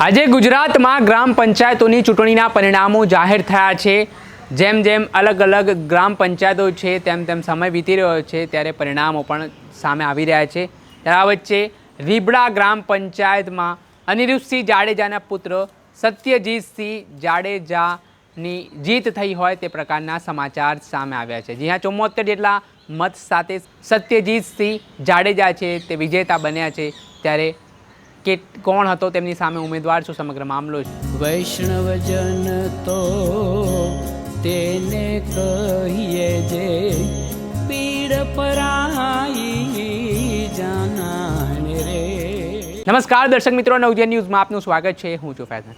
આજે ગુજરાતમાં ગ્રામ પંચાયતોની ચૂંટણીના પરિણામો જાહેર થયા છે. જેમ જેમ અલગ અલગ ગ્રામ પંચાયતો છે, તેમ તેમ સમય વીતી રહ્યો છે, ત્યારે પરિણામો પણ સામે આવી રહ્યા છે. ત્યારે આ વચ્ચે રીબડા ગ્રામ પંચાયતમાં અનિરુદ્ધસિંહ જાડેજાના પુત્ર સત્યજીતસિંહ જાડેજાની જીત થઈ હોય તે પ્રકારના સમાચાર સામે આવ્યા છે. જ્યાં ચુમ્મોતેર જેટલા મત સાથે સત્યજીતસિંહ જાડેજા છે, તે વિજેતા બન્યા છે, ત્યારે કે કોણ હતો તેમની સામે ઉમેદવાર શું સમગ્ર મામલો છે? વૈષ્ણવજન તો તેને કહીએ જે પીડ પરાઈ જાનાને રે. નમસ્કાર દર્શક મિત્રો નવજન ન્યૂઝમાં આપનું સ્વાગત છે. હું છું ફૈઝન.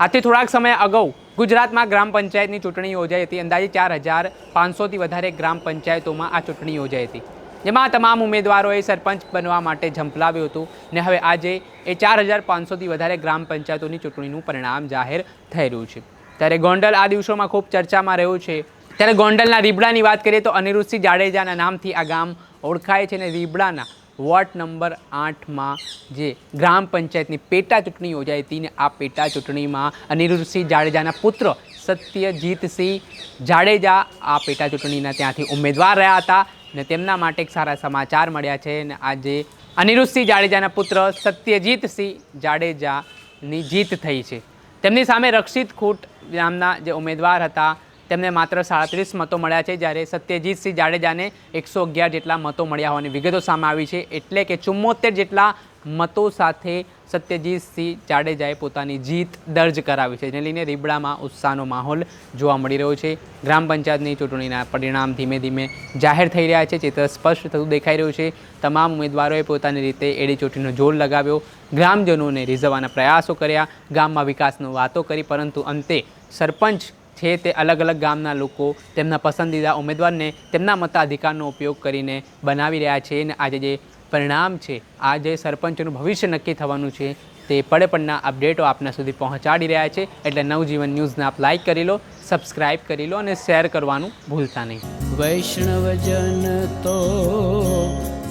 આથી થોડાક સમય અગાઉ ગુજરાતમાં ગ્રામ પંચાયતની ચૂંટણી યોજાઈ હતી. અંદાજે ચાર હજાર પાંચસોથી વધારે ગ્રામ પંચાયતોમાં આ ચૂંટણી યોજાઈ હતી. જેમાં તમામ ઉમેદવારોએ સરપંચ બનવા માટે ઝંપલાવ્યું હતું ને હવે આજે એ ચાર હજાર પાંચસોથી વધારે ગ્રામ પંચાયતોની ચૂંટણીનું પરિણામ જાહેર થઈ રહ્યું છે. ત્યારે ગોંડલ આ દિવસોમાં ખૂબ ચર્ચામાં રહ્યું છે. ત્યારે ગોંડલના રીબડાની વાત કરીએ તો અનિરુદ્ધસિંહ જાડેજાના નામથી આ ગામ ઓળખાય છે અને રીબડાના વોર્ડ નંબર આઠમાં જે ગ્રામ પંચાયતની પેટા ચૂંટણી યોજાઈ હતી ને આ પેટા ચૂંટણીમાં અનિરુદ્ધસિંહ જાડેજાના પુત્ર સત્યજીતસિંહ જાડેજા આ પેટા ચૂંટણીના ત્યાંથી ઉમેદવાર રહ્યા હતા ને તેમના માટે એક સારા સમાચાર મળ્યા છે અને આજે અનિરુદ્ધસિંહ જાડેજાના પુત્ર સત્યજીતસિંહ જાડેજાની જીત થઈ છે. તેમની સામે રક્ષિત ખૂટ નામના જે ઉમેદવાર હતા તેમને માત્ર સાડત્રીસ મતો મળ્યા છે, જ્યારે સત્યજીતસિંહ જાડેજાને એકસો અગિયાર જેટલા મતો મળ્યા હોવાની વિગતો સામે આવી છે. એટલે કે ચુમ્મોતેર જેટલા મતો સાથે સત્યજીતસિંહ જાડેજાએ પોતાની જીત દર્જ કરાવી છે, જેને લઈને રીબડામાં ઉત્સાહનો માહોલ જોવા મળી રહ્યો છે. ગ્રામ પંચાયતની ચૂંટણીના પરિણામ ધીમે ધીમે જાહેર થઈ રહ્યા છે, ચિત્ર સ્પષ્ટ થતું દેખાઈ રહ્યું છે. તમામ ઉમેદવારોએ પોતાની રીતે એડી ચોટીનો જોર લગાવ્યો. ગ્રામજનોને રીઝવવાના પ્રયાસો કર્યા, ગામમાં વિકાસનો વાતો કરી, પરંતુ અંતે સરપંચ છે તે અલગ અલગ ગામના લોકો તેમના પસંદીદા ઉમેદવારને તેમના મતાધિકારનો ઉપયોગ કરીને બનાવી રહ્યા છે અને આજે જે પરિણામ છે, આ જે સરપંચનું ભવિષ્ય નક્કી થવાનું છે, તે પડે પડના અપડેટો આપના સુધી પહોંચાડી રહ્યા છે. એટલે નવજીવન ન્યૂઝને આપ લાઈક કરી લો સબસ્ક્રાઈબ કરી લો અને શેર કરવાનું ભૂલતા નહીં. વૈષ્ણવજન તો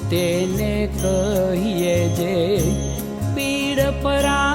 તેને કહીએ જે પીડ પરા